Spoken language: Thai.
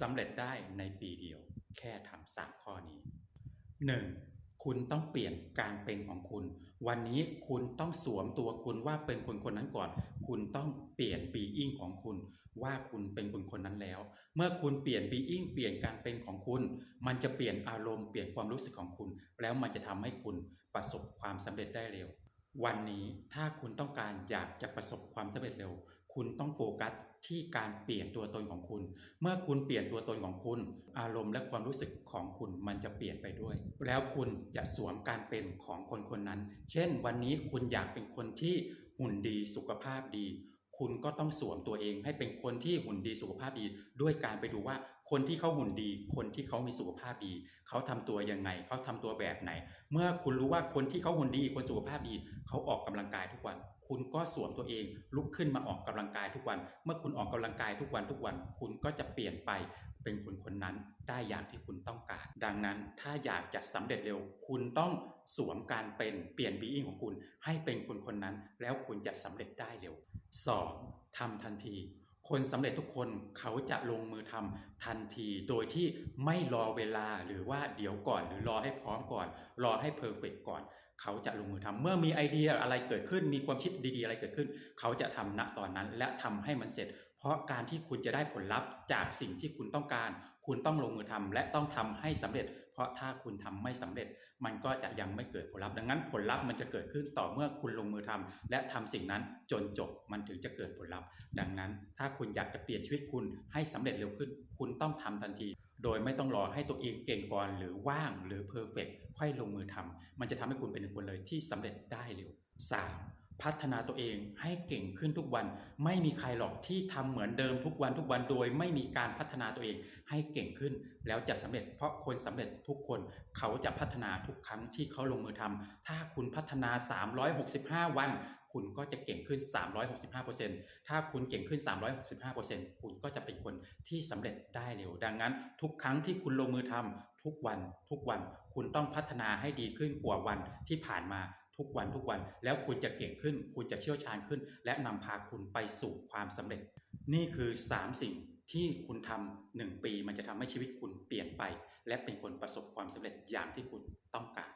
สำเร็จได้ในปีเดียว แค่ทำสามข้อนี้ 1. คุณต้องเปลี่ยนการเป็นของคุณ วันนี้คุณต้องสวมตัวคุณว่าเป็นคนคนนั้นก่อน คุณต้องเปลี่ยน being ของคุณ ว่าคุณเป็นคนคนนั้นแล้ว เมื่อคุณเปลี่ยน being เปลี่ยนการเป็นของคุณ มันจะเปลี่ยนอารมณ์เปลี่ยนความรู้สึกของคุณ แล้วมันจะทำให้คุณประสบความสำเร็จได้เร็ววันนี้ถ้าคุณต้องการอยากจะประสบความสำเร็จเร็ว คุณต้องโฟกัสที่การเปลี่ยนตัวตนของคุณ เมื่อคุณเปลี่ยนตัวตนของคุณ อารมณ์และความรู้สึกของคุณมันจะเปลี่ยนไปด้วย แล้วคุณจะสวมการเป็นของคนคนนั้น เช่น วันนี้คุณอยากเป็นคนที่หุ่นดีสุขภาพดี คุณก็ต้องสวมตัวเองให้เป็นคนที่หุ่นดีสุขภาพดี ด้วยการไปดูว่าคนที่เขาหุ่นดี คนที่เขามีสุขภาพดี เขาทำตัวยังไง เขาทำตัวแบบไหน เมื่อคุณรู้ว่าคนที่เขาหุ่นดี คนสุขภาพดี เขาออกกำลังกายทุกวัน คุณก็สวมตัวเอง ลุกขึ้นมาออกกำลังกายทุกวัน เมื่อคุณออกกำลังกายทุกวันทุกวัน คุณก็จะเปลี่ยนไปเป็นคนคนนั้นได้อย่างที่คุณต้องการ ดังนั้นถ้าอยากจะสำเร็จเร็ว คุณต้องสวมการเป็นเปลี่ยนบีอิงของคุณ ให้เป็นคนคนนั้น แล้วคุณจะสำเร็จได้เร็ว 2. ทำทันที คนสำเร็จทุกคนเขาจะลงมือทำทันที โดยที่ไม่รอเวลาหรือว่าเดี๋ยวก่อน หรือรอให้พร้อมก่อน รอให้เพอร์เฟกก่อน เขาจะลงมือทำเมื่อมีไอเดียอะไรเกิดขึ้น มีความคิดดีๆอะไรเกิดขึ้น เขาจะทำณตอนนั้นและทำให้มันเสร็จ เพราะการที่คุณจะได้ผลลัพธ์จากสิ่งที่คุณต้องการ คุณต้องลงมือทำและต้องทำให้สำเร็จ เพราะถ้าคุณทำไม่สำเร็จ มันก็จะยังไม่เกิดผลลัพธ์ดังนั้นผลลัพธ์มันจะเกิดขึ้นต่อเมื่อคุณลงมือทำและทำสิ่งนั้นจนจบมันถึงจะเกิดผลลัพธ์ ดังนั้น ถ้าคุณอยากจะเปลี่ยนชีวิตคุณให้สำเร็จเร็วขึ้น คุณต้องทำทันที โดยไม่ต้องรอให้ตัวเองเก่งก่อนหรือว่างหรือเพอร์เฟกค่อยลงมือทำมันจะทำให้คุณเป็นหนึ่งคนเลยที่สำเร็จได้เร็ว 3. พัฒนาตัวเองให้เก่งขึ้นทุกวัน ไม่มีใครหรอกที่ทำเหมือนเดิมทุกวันทุกวันโดย ไม่มีการพัฒนาตัวเองให้เก่งขึ้น แล้วจะสำเร็จเพราะคนสำเร็จทุกคนเขาจะพัฒนาทุกครั้งที่เขาลงมือทำถ้าคุณพัฒนา 365 วัน คุณก็จะเก่งขึ้น 365%ถ้าคุณเก่งขึ้น 365%คุณก็จะเป็นคนที่สำเร็จได้เร็วดังนั้น ทุกครั้งที่คุณลงมือทำทุกวัน ทุกวันคุณต้องพัฒนาให้ดีขึ้นกว่าวันที่ผ่านมา ทุกวันทุกวันแล้วคุณจะเก่งขึ้น คุณจะเชี่ยวชาญขึ้น และนำพาคุณไปสู่ความสำเร็จ นี่คือ 3 สิ่งที่คุณทำหนึ่งปีมันจะทำให้ชีวิตคุณเปลี่ยนไป และเป็นคนประสบความสำเร็จอย่างที่คุณต้องการ